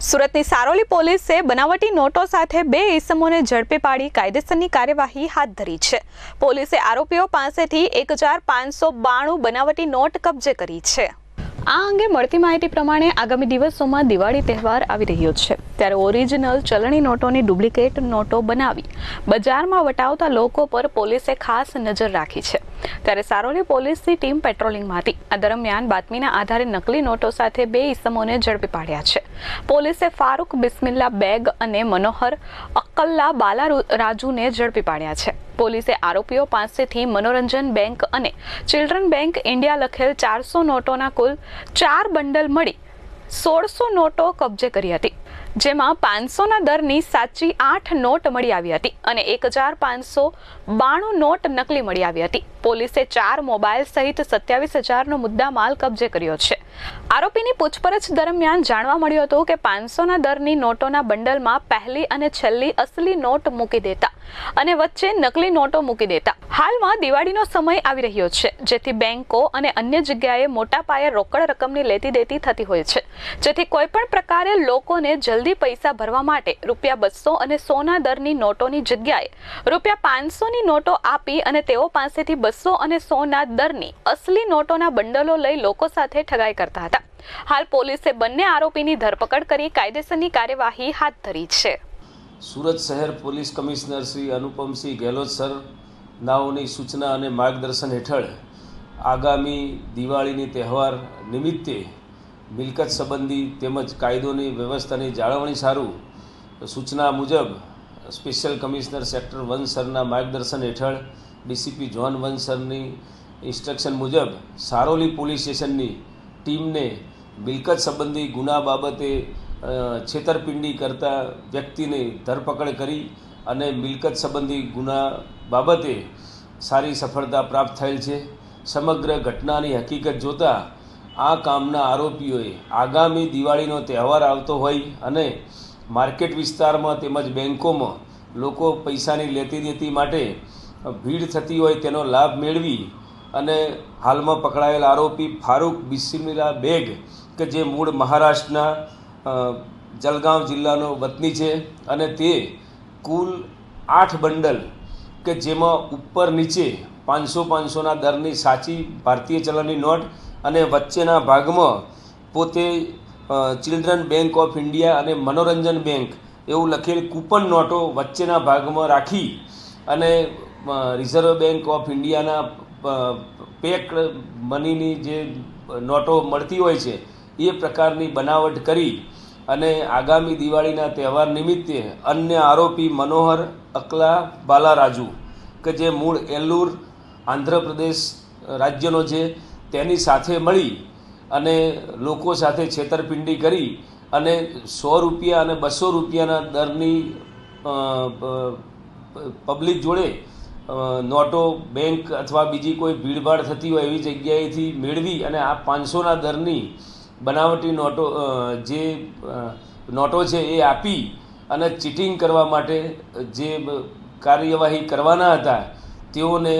સુરતની સારોલી પોલીસે બનાવટી નોટો સાથે બે ઇસમોને ઝડપી પાડી કાયદેસરની કાર્યવાહી હાથ ધરી છે. પોલીસે આરોપીઓ પાસેથી એક બનાવટી નોટ કબજે કરી છે. આ અંગે મળતી માહિતી પ્રમાણે આગામી દિવસોમાં દિવાળી તહેવાર આવી રહ્યો છે. ત્યારે ઓરિજિનલ ચલણી નોટોની ડુપ્લિકેટ નોટો બનાવી બજારમાં વટાવતા લોકો પર પોલીસે ખાસ નજર રાખી છે. ત્યારે સારોલી પોલીસની ટીમ પેટ્રોલિંગમાં હતી આ દરમિયાન બાતમીના આધારે નકલી નોટો સાથે બે ઇસમોને ઝડપી પાડ્યા છે. પોલીસે ફારૂક બિસ્મિલ્લા બેગ અને મનોહર અક્કલ્લા બાલા રાજુને ઝડપી પાડ્યા છે. પોલીસે આરોપીઓ પાસેથી મનોરંજન બેંક અને ચિલ્ડ્રન બેંક ઇન્ડિયા લખેલ ચારસો નોટોના કુલ ચાર બંડલ મળી સોળસો નોટો કબજે કરી હતી, જેમાં પાંચસોના દરની સાચી આઠ નોટ મળી આવી હતી અને એક હજાર પાંચસો બાણું નોટ નકલી મળી આવી હતી. પોલીસે ચાર મોબાઈલ સહિત સત્યાવીસ હજારનો મુદ્દા માલ કબજે કર્યો છે. આરોપીની પૂછપરછ દરમિયાન જાણવા મળ્યું હતું કે પાંચસોના દરની નોટોના બંડલમાં પહેલી અને છેલ્લી અસલી નોટ મૂકી દેતા અને વચ્ચે નકલી નોટો મૂકી દેતા. હાલમાં દિવાળીનો સમય આવી રહ્યો છે, જેથી બેંકો અને અન્ય જગ્યાએ મોટા પાયે રોકડ રકમની લેતી દેતી થતી હોય છે. જેથી કોઈપણ પ્રકારે લોકોને જલ્દી પૈસા ભરવા માટે રૂપિયા બસો અને સોના દરની નોટોની જગ્યાએ રૂપિયા પાંચસોની નોટો આપી અને તેઓ પાસેથી બસો અને સોના દરની અસલી નોટોના બંડલો લઈ લોકો સાથે ઠગાઈ કરતા હતા. હાલ પોલીસે બંને આરોપીની ધરપકડ કરી કાયદેસરની કાર્યવાહી હાથ ધરી છે. સુરત શહેર police commissioner Shri Anupamsinh Gehlot sir નાઓની સૂચના અને માર્ગદર્શન હેઠળ આગામી દિવાળીની તહેવાર નિમિત્તે મિલકત સંબંધી તેમજ કાયદોની વ્યવસ્થાની જાળવણી સારું સૂચના મુજબ સ્પેશિયલ કમિશનર સેક્ટર વન સરના માર્ગદર્શન હેઠળ ડીસીપી જોન વન સરની ઇન્સ્ટ્રક્શન મુજબ સારોલી પોલીસ સ્ટેશનની ટીમને મિલકત સંબંધી ગુના બાબતે છેતરપિંડી કરતા વ્યક્તિને ધરપકડ કરી અને મિલકત સંબંધી ગુના બાબતે સારી સફળતા પ્રાપ્ત થયેલ છે. સમગ્ર ઘટનાની હકીકત જોતાં આ કામના આરોપીઓએ આગામી દિવાળીનો તહેવાર આવતો હોય અને માર્કેટ વિસ્તારમાં તેમજ બેન્કોમાં લોકો પૈસાની લેતી દેતી માટે ભીડ થતી હોય તેનો લાભ મેળવી અને હાલમાં પકડાયેલ આરોપી ફારૂક બિસ્મિલા બેગ, કે જે મૂળ મહારાષ્ટ્રના જલગાંવ જિલ્લાનો વતની છે અને તે કુલ આઠ બંડલ, કે જેમાં ઉપર નીચે પાંચસો પાંચસોના દરની સાચી ભારતીય ચલણની નોટ અને વચ્ચેના ભાગમાં પોતે ચિલ્ડ્રન બેંક ઓફ ઇન્ડિયા અને મનોરંજન બેંક એવું લખેલ કૂપન નોટો વચ્ચેના ભાગમાં રાખી અને રિઝર્વ બેંક ઓફ ઇન્ડિયાના પેક મનીની જે નોટો મળતી હોય છે, એ પ્રકારની બનાવટ કરી અને આગામી દિવાળીના તહેવાર નિમિત્તે અન્ય આરોપી મનોહર, અકલા, બાલારાજુ કે જે મૂળ એલ્લુર, આંધ્રપ્રદેશ રાજ્યનો છે, તેની સાથે મળી અને લોકો સાથે છેતરપિંડી કરી અને સો રૂપિયા અને બસો રૂપિયાના દરની પબ્લિક જોડે નોટો, બેંક અથવા બીજી કોઈ ભીડભાડ થતી હોય એવી જગ્યાએથી મેળવી અને આ પાંચસોના દરની બનાવટી નોટો જે નોટો છે એ આપી અને ચીટિંગ કરવા માટે જે કાર્યવાહી કરવાના હતા, તેઓને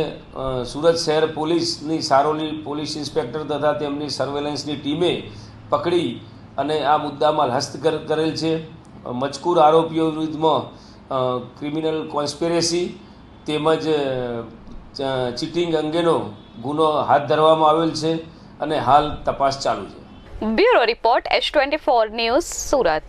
સુરત શહેર પોલીસની સારોલી પોલીસ ઇન્સ્પેક્ટર તથા તેમની સર્વેલન્સની ટીમે પકડી અને આ મુદ્દામાં હસ્તગત કરેલ છે. મજકૂર આરોપીઓ વિરુદ્ધમાં ક્રિમિનલ કોન્સ્પિરેસી તેમજ ચીટિંગ અંગેનો ગુનો હાથ ધરવામાં આવેલ છે અને હાલ તપાસ ચાલુ છે. Bureau report H twenty four news Surat.